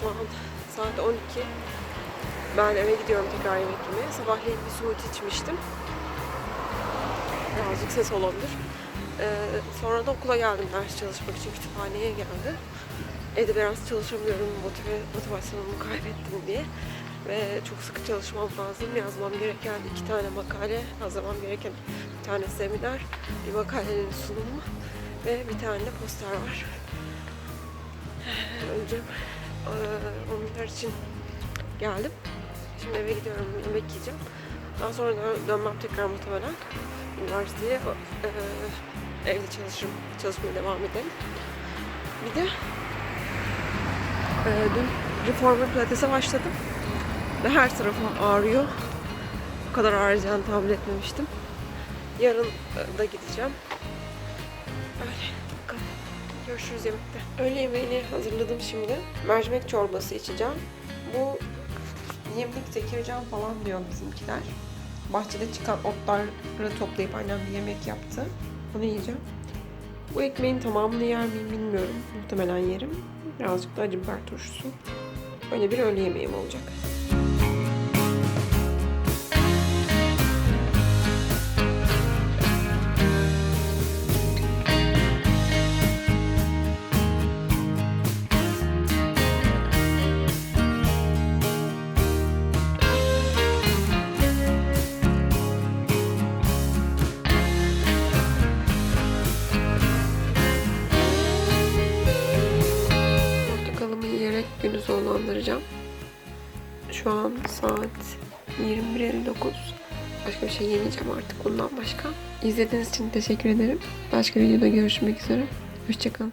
şu an saat 12. Ben eve gidiyorum tekrar yemek. Sabahleyin bir smoothie içmiştim. Birazcık ses olabilir. Ee, sonra da okula geldim ders çalışmak için kütüphaneye geldi. Evde biraz çalışamıyorum, motive, motivasyonumu kaybettim diye. Ve çok sıkı çalışmam lazım. Yazmam gereken iki tane makale, hazırlamam gereken bir tane seminer, bir makalenin sunumu ve bir tane de poster var. Önce onlar için geldim. Şimdi eve gidiyorum, yemek yiyeceğim. Daha sonra dön- dönmem tekrar muhtemelen üniversiteye. evde çalışırım, çalışmaya devam ederim. Bir de dün reformer pilatese başladım. Ve her tarafım ağrıyor. Bu kadar ağrıyacağını tahmin etmemiştim. Yarın da gideceğim. Görüşürüz yemekte. Öğle yemeğini hazırladım şimdi. Mercimek çorbası içeceğim. Bu yemlik zekircan falan diyor bizimkiler. Bahçede çıkan otları toplayıp annem bir yemek yaptı. Onu yiyeceğim. Bu ekmeğin tamamını yer miyim bilmiyorum. Muhtemelen yerim. Birazcık da acı biber turşusu. Böyle bir öğle yemeğim olacak. Günü sonlandıracağım. Şu an saat 21.59. Başka bir şey yemeyeceğim artık bundan başka. İzlediğiniz için teşekkür ederim. Başka videoda görüşmek üzere. Hoşçakalın.